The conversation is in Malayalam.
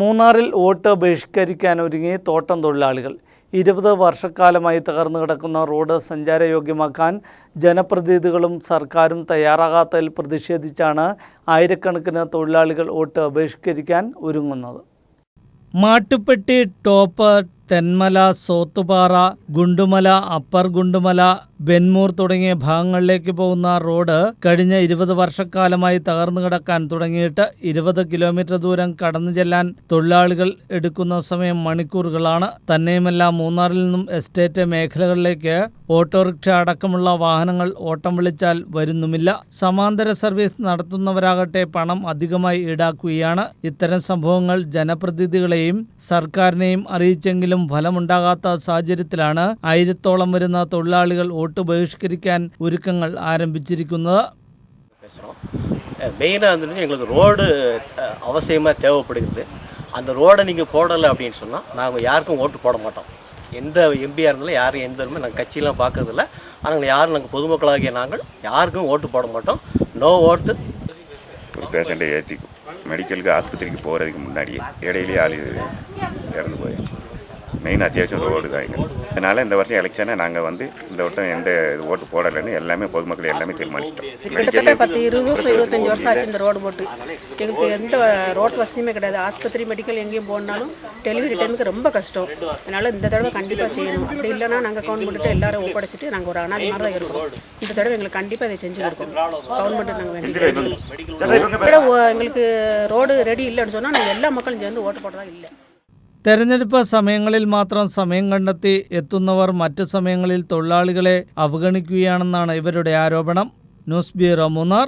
മൂന്നാറിൽ വോട്ട് ബഹിഷ്കരിക്കാൻ ഒരുങ്ങി തോട്ടം തൊഴിലാളികൾ. ഇരുപത് വർഷക്കാലമായി തകർന്നു കിടക്കുന്ന റോഡ് സഞ്ചാരയോഗ്യമാക്കാൻ ജനപ്രതിനിധികളും സർക്കാരും തയ്യാറാകാത്തതിൽ പ്രതിഷേധിച്ചാണ് ആയിരക്കണക്കിന് തൊഴിലാളികൾ വോട്ട് ബഹിഷ്കരിക്കാൻ ഒരുങ്ങുന്നത്. മാട്ടുപ്പെട്ടി ടോപ്പ് തെന്മല സോത്തുപാറ ഗുണ്ടുമല അപ്പർ ഗുണ്ടുമല ബെന്മൂർ തുടങ്ങിയ ഭാഗങ്ങളിലേക്ക് പോകുന്ന റോഡ് കഴിഞ്ഞ ഇരുപത് വർഷക്കാലമായി തകർന്നു കിടക്കാൻ തുടങ്ങിയിട്ട് ഇരുപത് കിലോമീറ്റർ ദൂരം കടന്നു ചെല്ലാൻ തൊഴിലാളികൾ എടുക്കുന്ന സമയം മണിക്കൂറുകളാണ്. തന്നെയുമല്ല മൂന്നാറിൽ നിന്നും എസ്റ്റേറ്റ് മേഖലകളിലേക്ക് ഓട്ടോറിക്ഷ അടക്കമുള്ള വാഹനങ്ങൾ ഓട്ടം വിളിച്ചാൽ വരുന്നുമില്ല സമാന്തര സർവീസ് നടത്തുന്നവരാകട്ടെ പണം അധികമായി ഈടാക്കുകയാണ് ഇത്തരം സംഭവങ്ങൾ ജനപ്രതിനിധികളെയും സർക്കാരിനെയും അറിയിച്ചെങ്കിലും ഫലമുണ്ടാകാത്ത സാഹചര്യത്തിലാണ് ആയിരത്തോളം വരുന്ന തൊഴിലാളികൾ വോട്ട് ബഹിഷ്കരിക്കാൻ ഒരുക്കങ്ങൾ ആരംഭിച്ചിരിക്കുന്നത് பேசுகிறோம் மெயினாக வந்துட்டு எங்களுக்கு ரோடு அவசியமாக தேவைப்படுகிறது அந்த ரோடை நீங்கள் போடலை அப்படின்னு சொன்னால் நாங்கள் யாருக்கும் ஓட்டு போட மாட்டோம் எந்த எம்பியாக இருந்தாலும் யாரும் எந்த நாங்கள் கட்சியெலாம் பார்க்கறதில்ல. ஆனால் யாரும் நாங்கள் பொதுமக்களாகிய நாங்கள் யாருக்கும் ஓட்டு போட மாட்டோம். நோ ஓட்டு ஒரு பேஷண்ட்டை ஏற்றி மெடிக்கலுக்கு ஆஸ்பத்திரிக்கு போகிறதுக்கு முன்னாடியே இடையிலேயே ஆள் இறந்து போயிடுச்சு மெயின் அத்தியாவசியம் ரோடு தான் எங்களுக்கு அதனால் இந்த வருஷம் எலெக்ஷனை நாங்கள் வந்து இந்த வட்டம் எந்த ஓட்டு போடலைன்னு எல்லாமே பொதுமக்கள் எல்லாமே தீர்மானிச்சிட்டோம். கிட்டத்தட்ட பத்து இருபது வருஷம் இருபத்தஞ்சி வருஷம் ஆச்சு இந்த ரோடு போட்டு. எங்களுக்கு எந்த ரோட் வசதியுமே கிடையாது. ஆஸ்பத்திரி மெடிக்கல் எங்கேயும் போனாலும் டெலிவரி டைமுக்கு ரொம்ப கஷ்டம். அதனால் இந்த தடவை கண்டிப்பாக செய்யணும். அப்படி இல்லைன்னா நாங்கள் கவர்மெண்ட்டு எல்லாரும் ஒப்படைச்சிட்டு நாங்கள் ஒரு அனாதி மாதிரி தான் இருக்கோம். இந்த தடவை எங்களுக்கு கண்டிப்பாக இதை செஞ்சு கொடுக்கணும். கவர்மெண்ட்டு நாங்கள் வேண்டிக்கிறோம். எங்களுக்கு ரோடு ரெடி இல்லைன்னு சொன்னால் நாங்கள் எல்லா மக்களும் சேர்ந்து ஓட்டு போடுறதா இல்லை. തെരഞ്ഞെടുപ്പ് സമയങ്ങളിൽ മാത്രം സമയം കണ്ടെത്തി എത്തുന്നവർ മറ്റു സമയങ്ങളിൽ തൊഴിലാളികളെ അവഗണിക്കുകയാണെന്നാണ് ഇവരുടെ ആരോപണം. News bureau Munnar.